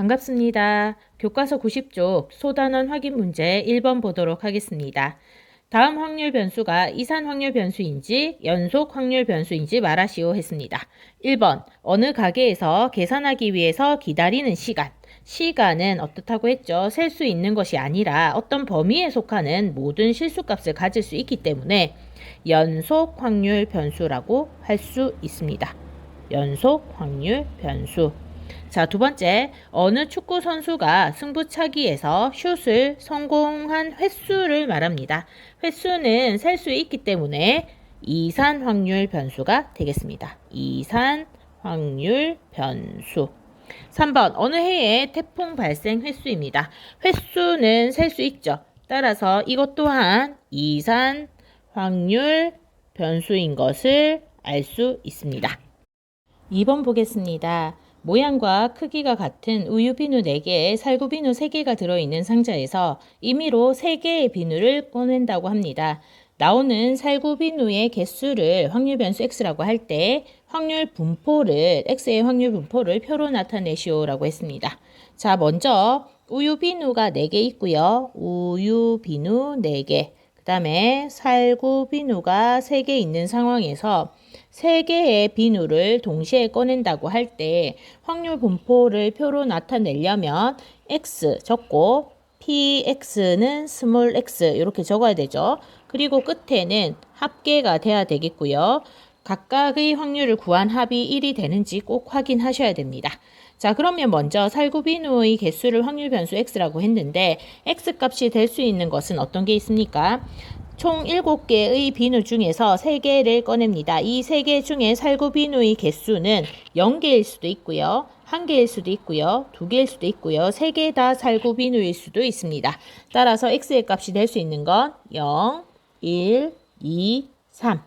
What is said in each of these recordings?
반갑습니다. 교과서 90쪽 소단원 확인 문제 1번 보도록 하겠습니다. 다음 확률 변수가 이산 확률 변수인지 연속 확률 변수인지 말하시오 했습니다. 1번 어느 가게에서 계산하기 위해서 기다리는 시간 시간은 어떻다고 했죠? 셀 수 있는 것이 아니라 어떤 범위에 속하는 모든 실수값을 가질 수 있기 때문에 연속 확률 변수라고 할 수 있습니다. 연속 확률 변수. 자, 두 번째. 어느 축구 선수가 승부차기에서 슛을 성공한 횟수를 말합니다. 횟수는 셀 수 있기 때문에 이산 확률 변수가 되겠습니다. 이산 확률 변수. 3번. 어느 해에 태풍 발생 횟수입니다. 횟수는 셀 수 있죠. 따라서 이것 또한 이산 확률 변수인 것을 알 수 있습니다. 2번 보겠습니다. 모양과 크기가 같은 우유 비누 4개에 살구 비누 3개가 들어있는 상자에서 임의로 3개의 비누를 꺼낸다고 합니다. 나오는 살구 비누의 개수를 확률 변수 x라고 할 때 확률 분포를 x의 확률 분포를 표로 나타내시오라고 했습니다. 자, 먼저 우유 비누가 4개 있고요. 우유 비누 4개. 그다음에 살구 비누가 3개 있는 상황에서 세 개의 비누를 동시에 꺼낸다고 할 때 확률 분포를 표로 나타내려면 x 적고 px는 스몰 x 이렇게 적어야 되죠. 그리고 끝에는 합계가 돼야 되겠고요. 각각의 확률을 구한 합이 1이 되는지 꼭 확인하셔야 됩니다. 자, 그러면 먼저 살구비누의 개수를 확률 변수 x라고 했는데 x 값이 될 수 있는 것은 어떤 게 있습니까? 총 7개의 비누 중에서 3개를 꺼냅니다. 이 3개 중에 살구 비누의 개수는 0개일 수도 있고요. 1개일 수도 있고요. 2개일 수도 있고요. 3개 다 살구 비누일 수도 있습니다. 따라서 x의 값이 될 수 있는 건 0, 1, 2, 3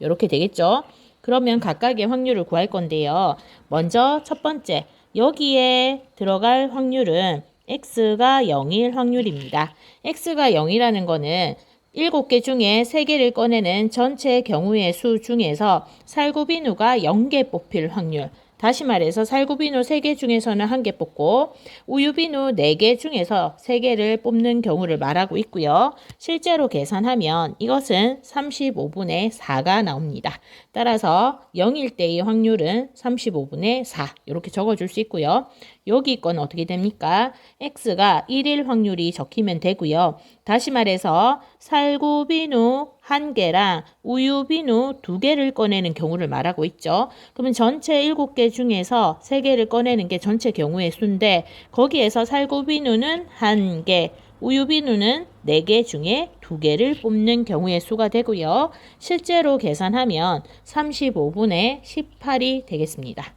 이렇게 되겠죠. 그러면 각각의 확률을 구할 건데요. 먼저 첫 번째 여기에 들어갈 확률은 x가 0일 확률입니다. x가 0이라는 거는 7개 중에 3개를 꺼내는 전체 경우의 수 중에서 살구비누가 0개 뽑힐 확률. 다시 말해서 살구비누 3개 중에서는 1개 뽑고 우유비누 4개 중에서 3개를 뽑는 경우를 말하고 있고요. 실제로 계산하면 이것은 35분의 4가 나옵니다. 따라서 0일 때의 확률은 35분의 4 이렇게 적어줄 수 있고요. 여기 건 어떻게 됩니까? x가 1일 확률이 적히면 되고요. 다시 말해서 살구비누 한 개랑 우유 비누 두 개를 꺼내는 경우를 말하고 있죠. 그러면 전체 7개 중에서 3개를 꺼내는 게 전체 경우의 수인데 거기에서 살구비누는 한 개, 우유비누는 4개 중에 2개를 뽑는 경우의 수가 되고요. 실제로 계산하면 35분의 18이 되겠습니다.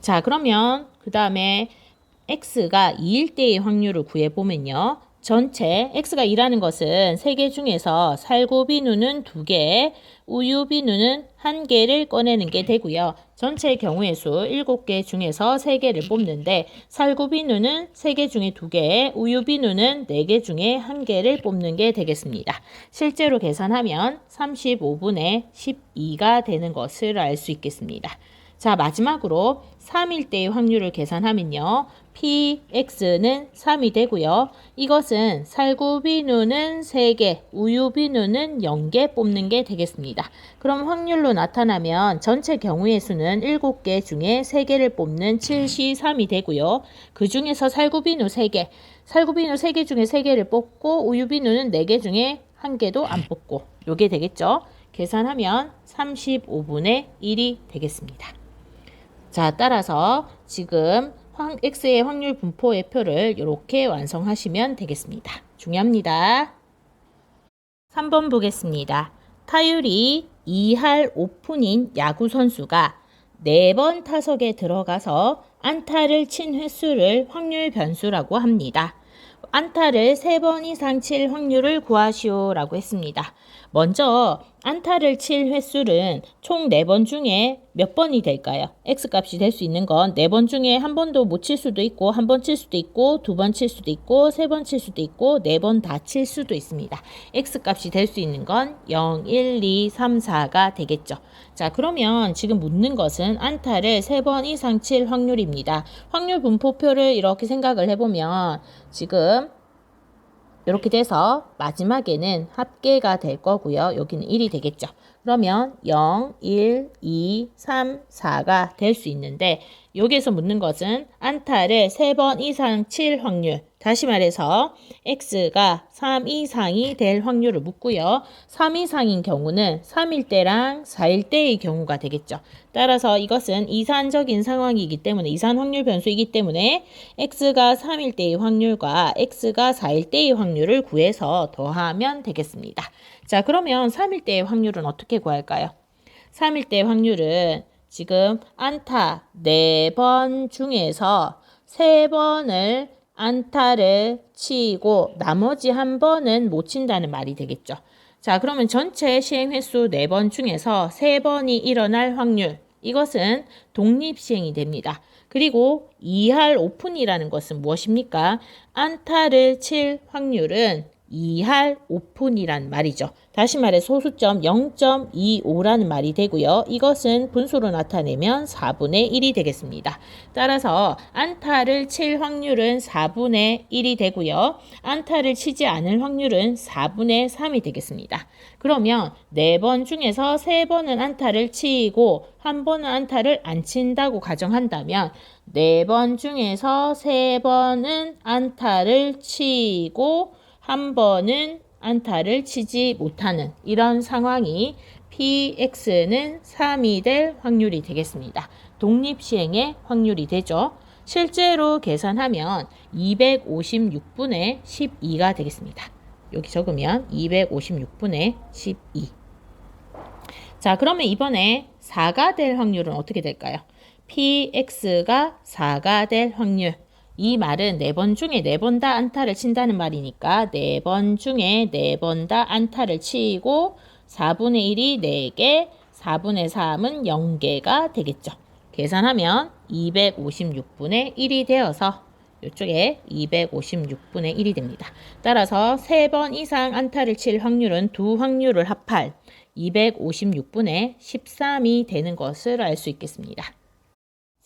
자, 그러면 그 다음에 x가 2일 때의 확률을 구해보면요. 전체 x가 2라는 것은 3개 중에서 살구비누는 2개, 우유비누는 1개를 꺼내는 게 되고요. 전체 경우의 수 7개 중에서 3개를 뽑는데 살구비누는 3개 중에 2개, 우유비누는 4개 중에 1개를 뽑는 게 되겠습니다. 실제로 계산하면 35분의 12가 되는 것을 알 수 있겠습니다. 자, 마지막으로 3일 때의 확률을 계산하면요. px는 3이 되고요. 이것은 살구비누는 3개, 우유비누는 0개 뽑는 게 되겠습니다. 그럼 확률로 나타나면 전체 경우의 수는 7개 중에 3개를 뽑는 73이 되고요. 그 중에서 살구비누 3개, 살구비누 3개 중에 3개를 뽑고 우유비누는 4개 중에 1개도 안 뽑고 요게 되겠죠. 계산하면 35분의 1이 되겠습니다. 자, 따라서 지금 x의 확률 분포의 표를 이렇게 완성하시면 되겠습니다. 중요합니다. 3번 보겠습니다. 타율이 2할 오픈인 야구 선수가 4번 타석에 들어가서 안타를 친 횟수를 확률 변수라고 합니다. 안타를 3번 이상 칠 확률을 구하시오라고 했습니다. 먼저 안타를 칠 횟수는 총 4번 중에 몇 번이 될까요? x 값이 될 수 있는 건네번 중에 한 번도 못 칠 수도 있고 한 번 칠 수도 있고 두 번 칠 수도 있고 세 번 칠 수도 있고 네 번 다 칠 수도 있습니다. x 값이 될 수 있는 건 0, 1, 2, 3, 4가 되겠죠. 자 그러면 지금 묻는 것은 안타를 세 번 이상 칠 확률입니다. 확률 분포표를 이렇게 생각을 해보면 지금 이렇게 돼서 마지막에는 합계가 될 거고요. 여기는 1이 되겠죠. 그러면 0, 1, 2, 3, 4가 될 수 있는데 여기에서 묻는 것은 안타를 3번 이상 칠 확률 다시 말해서 x가 3 이상이 될 확률을 묻고요. 3 이상인 경우는 3일 때랑 4일 때의 경우가 되겠죠. 따라서 이것은 이산적인 상황이기 때문에 이산 확률 변수이기 때문에 x가 3일 때의 확률과 x가 4일 때의 확률을 구해서 더하면 되겠습니다. 자, 그러면 3일 때의 확률은 어떻게 구할까요? 3일 때의 확률은 지금 안타 4번 중에서 3번을 안타를 치고 나머지 한 번은 못 친다는 말이 되겠죠. 자, 그러면 전체 시행 횟수 4번 중에서 3번이 일어날 확률 이것은 독립 시행이 됩니다. 그리고 2할 오픈이라는 것은 무엇입니까? 안타를 칠 확률은 2할 오픈이란 말이죠. 다시 말해 소수점 0.25라는 말이 되고요. 이것은 분수로 나타내면 4분의 1이 되겠습니다. 따라서 안타를 칠 확률은 4분의 1이 되고요. 안타를 치지 않을 확률은 4분의 3이 되겠습니다. 그러면 4번 중에서 3번은 안타를 치고 한 번은 안타를 안 친다고 가정한다면 4번 중에서 3번은 안타를 치고 한 번은 안타를 치지 못하는 이런 상황이 PX는 3이 될 확률이 되겠습니다. 독립시행의 확률이 되죠. 실제로 계산하면 256분의 12가 되겠습니다. 여기 적으면 256분의 12. 자, 그러면 이번에 4가 될 확률은 어떻게 될까요? PX가 4가 될 확률. 이 말은 네 번 중에 네 번 다 안타를 친다는 말이니까 네 번 중에 네 번 다 안타를 치고 4분의 1이 4개, 4분의 3은 0개가 되겠죠. 계산하면 256분의 1이 되어서 이쪽에 256분의 1이 됩니다. 따라서 3번 이상 안타를 칠 확률은 두 확률을 합할 256분의 13이 되는 것을 알 수 있겠습니다.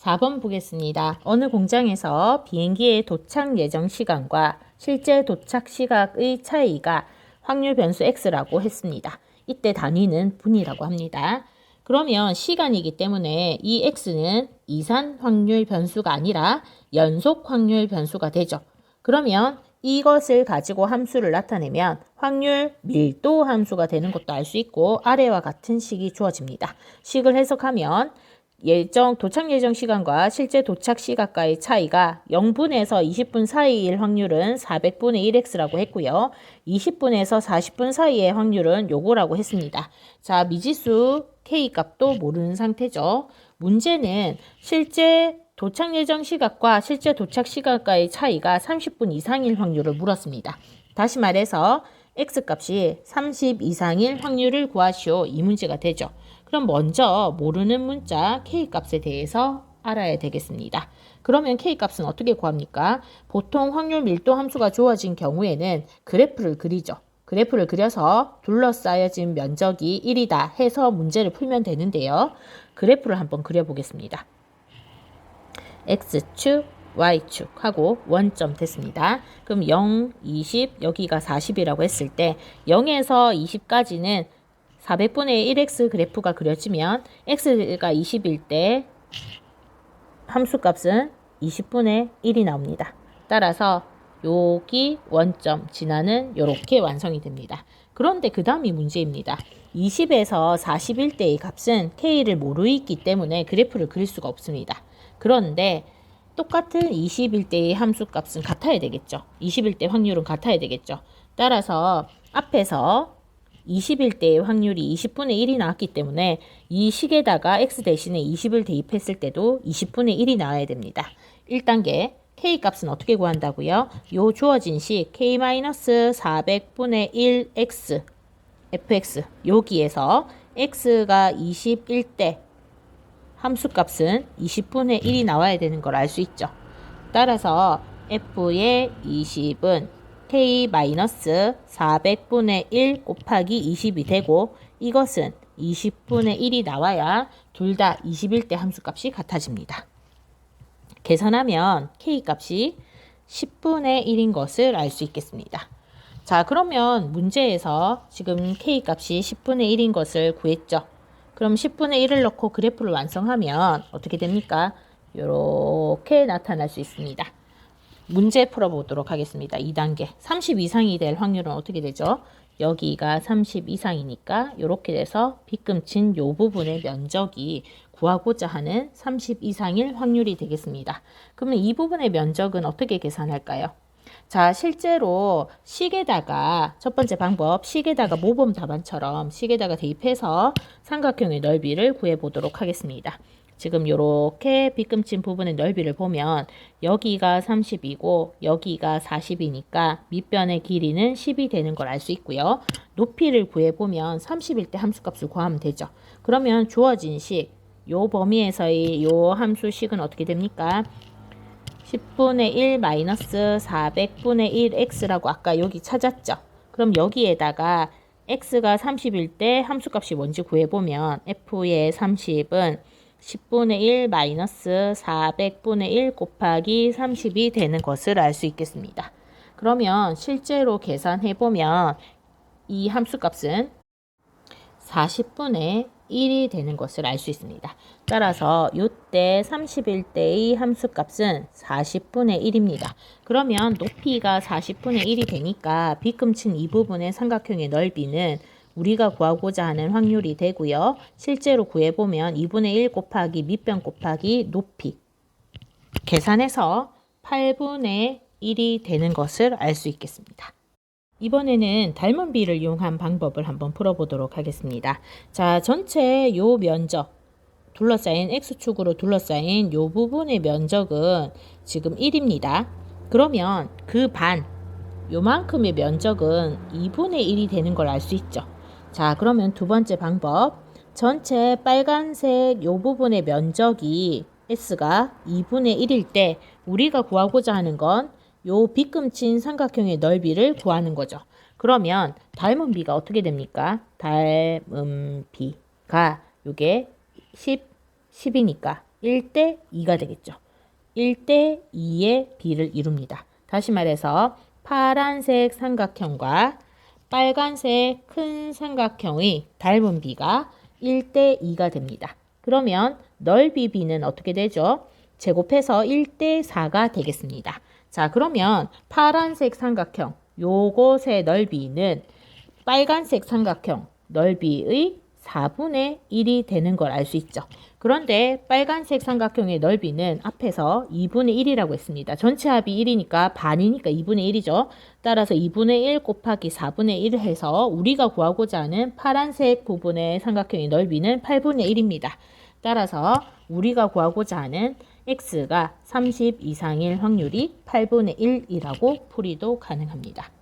4번 보겠습니다. 어느 공장에서 비행기의 도착 예정 시간과 실제 도착 시각의 차이가 확률 변수 x라고 했습니다. 이때 단위는 분이라고 합니다. 그러면 시간이기 때문에 이 x는 이산 확률 변수가 아니라 연속 확률 변수가 되죠. 그러면 이것을 가지고 함수를 나타내면 확률 밀도 함수가 되는 것도 알 수 있고 아래와 같은 식이 주어집니다. 식을 해석하면 예정 도착 예정 시간과 실제 도착 시각과의 차이가 0분에서 20분 사이일 확률은 400분의 1x라고 했고요. 20분에서 40분 사이의 확률은 요거라고 했습니다. 자, 미지수 k 값도 모르는 상태죠. 문제는 실제 도착 예정 시각과 실제 도착 시각과의 차이가 30분 이상일 확률을 물었습니다. 다시 말해서 x 값이 30 이상일 확률을 구하시오. 이 문제가 되죠. 그럼 먼저 모르는 문자 K값에 대해서 알아야 되겠습니다. 그러면 K값은 어떻게 구합니까? 보통 확률 밀도 함수가 주어진 경우에는 그래프를 그리죠. 그래프를 그려서 둘러싸여진 면적이 1이다 해서 문제를 풀면 되는데요. 그래프를 한번 그려보겠습니다. X축, Y축 하고 원점 됐습니다. 그럼 0, 20, 여기가 40이라고 했을 때 0에서 20까지는 400분의 1x 그래프가 그려지면 x가 20일 때 함수값은 20분의 1이 나옵니다. 따라서 여기 원점 진화는 이렇게 완성이 됩니다. 그런데 그 다음이 문제입니다. 20에서 41대의 값은 k를 모르기 때문에 그래프를 그릴 수가 없습니다. 그런데 똑같은 21대의 함수값은 같아야 되겠죠. 21대 확률은 같아야 되겠죠. 따라서 앞에서 21대의 확률이 20분의 1이 나왔기 때문에 이 식에다가 x 대신에 20을 대입했을 때도 20분의 1이 나와야 됩니다. 1단계 k 값은 어떻게 구한다고요? 요 주어진 식 k-400분의 1x fx 여기에서 x가 21대 함수값은 20분의 1이 나와야 되는 걸 알 수 있죠. 따라서 f의 20은 k-400분의 1 곱하기 20이 되고 이것은 20분의 1이 나와야 둘 다 21대 함수값이 같아집니다. 계산하면 k 값이 10분의 1인 것을 알 수 있겠습니다. 자, 그러면 문제에서 지금 k 값이 10분의 1인 것을 구했죠. 그럼 10분의 1을 넣고 그래프를 완성하면 어떻게 됩니까? 이렇게 나타날 수 있습니다. 문제 풀어보도록 하겠습니다. 2단계. 30 이상이 될 확률은 어떻게 되죠? 여기가 30 이상이니까 이렇게 돼서 빗금친 요 부분의 면적이 구하고자 하는 30 이상일 확률이 되겠습니다. 그러면 이 부분의 면적은 어떻게 계산할까요? 자, 실제로 식에다가 첫 번째 방법 식에다가 모범 답안처럼 식에다가 대입해서 삼각형의 넓이를 구해 보도록 하겠습니다. 지금 이렇게 빗금친 부분의 넓이를 보면 여기가 30이고 여기가 40이니까 밑변의 길이는 10이 되는 걸 알 수 있고요. 높이를 구해보면 30일 때 함수값을 구하면 되죠. 그러면 주어진 식, 요 범위에서의 요 함수식은 어떻게 됩니까? 10분의 1 마이너스 400분의 1 x라고 아까 여기 찾았죠. 그럼 여기에다가 x가 30일 때 함수값이 뭔지 구해보면 f의 30은 10분의 1 마이너스 400분의 1 곱하기 30이 되는 것을 알 수 있겠습니다. 그러면 실제로 계산해보면 이 함수값은 40분의 1이 되는 것을 알 수 있습니다. 따라서 이때 31대의 함수값은 40분의 1입니다. 그러면 높이가 40분의 1이 되니까 빗금친 이 부분의 삼각형의 넓이는 우리가 구하고자 하는 확률이 되고요. 실제로 구해보면 2분의 1 곱하기 밑변 곱하기 높이 계산해서 8분의 1이 되는 것을 알 수 있겠습니다. 이번에는 닮은 비를 이용한 방법을 한번 풀어보도록 하겠습니다. 자, 전체 요 면적 둘러싸인 x축으로 둘러싸인 요 부분의 면적은 지금 1입니다. 그러면 그 반, 요만큼의 면적은 2분의 1이 되는 걸 알 수 있죠. 자, 그러면 두 번째 방법. 전체 빨간색 요 부분의 면적이 S가 2분의 1일 때 우리가 구하고자 하는 건 요 빗금친 삼각형의 넓이를 구하는 거죠. 그러면 닮은 비가 어떻게 됩니까? 닮은 비가 요게 10, 10이니까 1대 2가 되겠죠. 1대 2의 비를 이룹니다. 다시 말해서 파란색 삼각형과 빨간색 큰 삼각형의 닮은 비가 1대 2가 됩니다. 그러면 넓이 비는 어떻게 되죠? 제곱해서 1대 4가 되겠습니다. 자, 그러면 파란색 삼각형 요것의 넓이는 빨간색 삼각형 넓이의 4분의 1이 되는 걸 알 수 있죠. 그런데 빨간색 삼각형의 넓이는 앞에서 2분의 1이라고 했습니다. 전체 합이 1이니까 반이니까 2분의 1이죠. 따라서 2분의 1 곱하기 4분의 1을 해서 우리가 구하고자 하는 파란색 부분의 삼각형의 넓이는 8분의 1입니다. 따라서 우리가 구하고자 하는 x가 30 이상일 확률이 8분의 1이라고 풀이도 가능합니다.